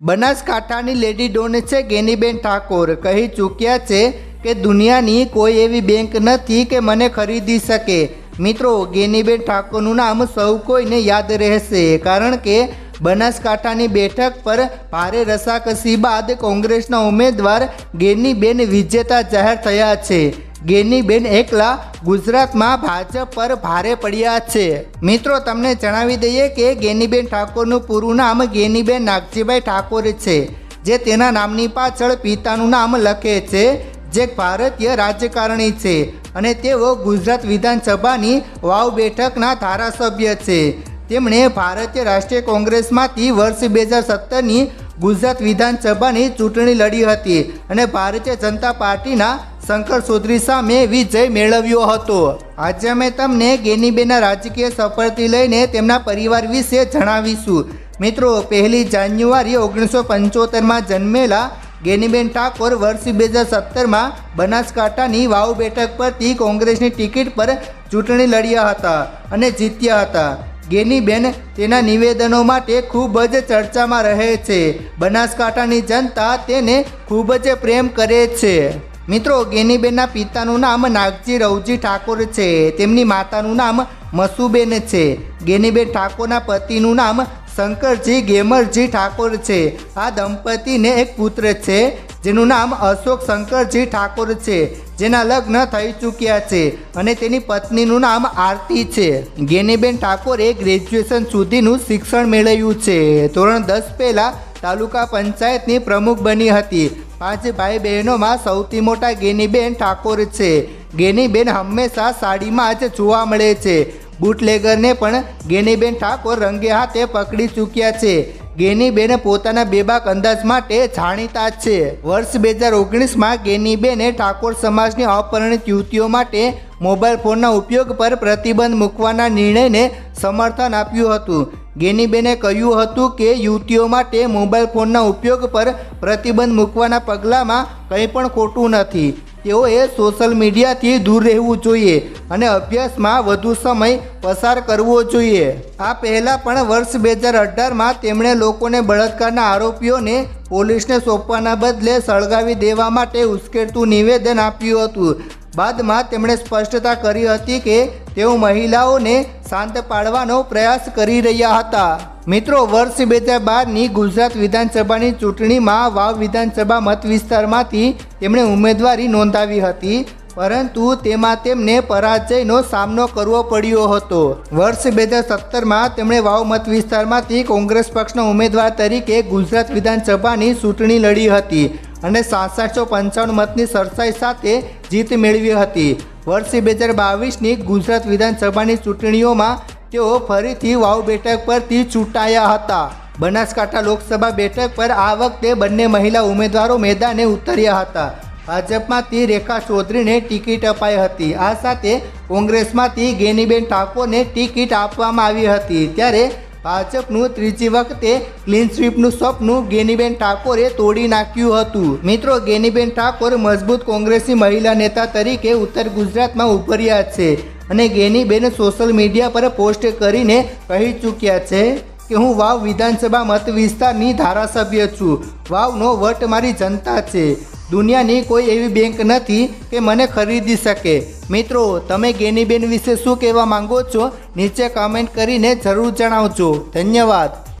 બનાસકાંઠાની lady Don છે ગેનીબેન ઠાકોર. કહી ચૂક્યા છે કે દુનિયાની કોઈ એવી બેંક નથી કે મને ખરીદી શકે. મિત્રો, ગેનીબેન ઠાકોરનું નામ સૌ કોઈને યાદ રહેશે કારણ કે બનાસકાંઠાની બેઠક પર ભારે રસાકસી બાદ કોંગ્રેસના ઉમેદવાર ગેનીબેન વિજેતા જાહેર થયા છે. ગેનીબેન એકલા ગુજરાતમાં ભાજપ પર ભારે પડ્યા છે. મિત્રો, તમને જણાવી દઈએ કે ગેનીબેન ઠાકોરનું પૂરું નામ ગેનીબેન નાગજીભાઈ ઠાકોર છે, જે તેના નામની પાછળ પિતાનું નામ લખે છે, જે ભારતીય રાજકારણી છે અને તેઓ ગુજરાત વિધાનસભાની વાવ બેઠકના ધારાસભ્ય છે. તેમણે ભારતીય રાષ્ટ્રીય કોંગ્રેસમાંથી વર્ષ બે હજાર સત્તરની ગુજરાત વિધાનસભાની ચૂંટણી લડી હતી અને ભારતીય જનતા પાર્ટીના શંકર ચૌધરી સામે વિજય મેળવ્યો હતો. આજે અમે તમને ગેનીબેનના રાજકીય સફળથી લઈને તેમના પરિવાર વિશે જણાવીશું. મિત્રો, પહેલી જાન્યુઆરી ઓગણીસો પંચોતેરમાં જન્મેલા ગેનીબેન ઠાકોર વર્ષ બે હજાર સત્તરમાં બનાસકાંઠાની વાવ બેઠક પરથી કોંગ્રેસની ટિકિટ પર ચૂંટણી લડ્યા હતા અને જીત્યા હતા. ગેનીબેન તેના નિવેદનો માટે ખૂબ જ ચર્ચામાં રહે છે. બનાસકાંઠાની જનતા તેને ખૂબ જ પ્રેમ કરે છે. મિત્રો, ગેનીબેનના પિતાનું નામ નાગજી રવજી ઠાકોર છે. તેમની માતાનું નામ મસુબેન છે. ગેનીબેન ઠાકોરના પતિનું નામ શંકરજી ગેમરજી ઠાકોર છે. આ દંપતીને એક પુત્ર છે, જેનું નામ અશોક શંકરજી ઠાકોર છે, જેના લગ્ન થઈ ચૂક્યા છે અને તેની પત્નીનું નામ આરતી છે. ગેનીબેન ઠાકોરે ગ્રેજ્યુએશન સુધીનું શિક્ષણ મેળવ્યું છે. ધોરણ દસ પહેલાં તાલુકા પંચાયતની પ્રમુખ બની હતી. પાંચ ભાઈ બહેનોમાં સૌથી મોટા ગેનીબેન ઠાકોર છે. ગેનીબેન હંમેશા સાડીમાં જ જોવા મળે છે. બુટલેગરને પણ ગેનીબેન ઠાકોર રંગે હાથે પકડી ચૂક્યા છે. ગેનીબેન પોતાના બેબાક અંદાજ માટે જાણીતા છે. વર્ષ બે હજાર ઓગણીસમાં ગેનીબેને ઠાકોર સમાજની અપરિણિત યુવતીઓ માટે મોબાઈલ ફોનના ઉપયોગ પર પ્રતિબંધ મૂકવાના નિર્ણયને સમર્થન આપ્યું હતું. ગેનીબેને કહ્યું હતું કે યુવતીઓ માટે મોબાઈલ ફોનના ઉપયોગ પર પ્રતિબંધ મૂકવાના પગલાંમાં કંઈ પણ ખોટું નથી. તેઓએ સોશિયલ મીડિયાથી દૂર રહેવું જોઈએ અને અભ્યાસમાં વધુ સમય પસાર કરવો જોઈએ. આ પહેલાં પણ વર્ષ બે હજાર અઢારમાં તેમણે લોકોને બળાત્કારના આરોપીઓને પોલીસને સોંપવાના બદલે સળગાવી દેવા માટે ઉશ્કેરતું નિવેદન આપ્યું હતું. બાદમાં તેમણે સ્પષ્ટતા કરી હતી કે તેઓ મહિલાઓને શાંત પાડવાનો પ્રયાસ કરી રહ્યા હતા. મિત્રો, વર્ષ બે હજાર બારની ગુજરાત વિધાનસભાની ચૂંટણીમાં વાવ વિધાનસભા મત વિસ્તારમાંથી તેમણે ઉમેદવારી નોંધાવી હતી, પરંતુ તેમાં તેમને પરાજયનો સામનો કરવો પડ્યો હતો. વર્ષ બે હજાર સત્તરમાં તેમણે વાવ મત વિસ્તારમાંથી કોંગ્રેસ પક્ષના ઉમેદવાર તરીકે ગુજરાત વિધાનસભાની ચૂંટણી લડી હતી અને સાતસો પંચાવન મતની સરસાઈ સાથે જીત મેળવી હતી. વર્ષ બે હજાર બાવીસની ગુજરાત વિધાનસભાની ચૂંટણીઓમાં તેઓ ફરીથી વાવ બેઠક પરથી ચૂંટાયા હતા. બનાસકાંઠા લોકસભા બેઠક પર આ વખતે બંને મહિલા ઉમેદવારો મેદાને ઉતર્યા હતા. ભાજપમાંથી રેખા ચૌધરીને ટિકિટ અપાઈ હતી. આ સાથે કોંગ્રેસમાંથી ગેનીબેન ઠાકોરને ટિકિટ આપવામાં આવી હતી. ત્યારે ભાજપનું ત્રીજી વખતે ક્લીન સ્વીપનું સપનું ગેનીબેન ઠાકોરે તોડી નાખ્યું હતું. મિત્રો, ગેનીબેન ઠાકોર મજબૂત કોંગ્રેસી મહિલા નેતા તરીકે ઉત્તર ગુજરાતમાં ઉભર્યા છે અને ગેનીબેન સોશિયલ મીડિયા પર પોસ્ટ કરીને કહી ચૂક્યા છે કે, હું વાવ વિધાનસભા મત વિસ્તારની ધારાસભ્ય છું. વાવનો વટ મારી જનતા છે. દુનિયાની કોઈ એવી બેંક નથી કે મને ખરીદી શકે. મિત્રો, તમે ગેનીબેન વિશે શું કહેવા માંગો છો? નીચે કમેન્ટ કરીને જરૂર જણાવજો. ધન્યવાદ.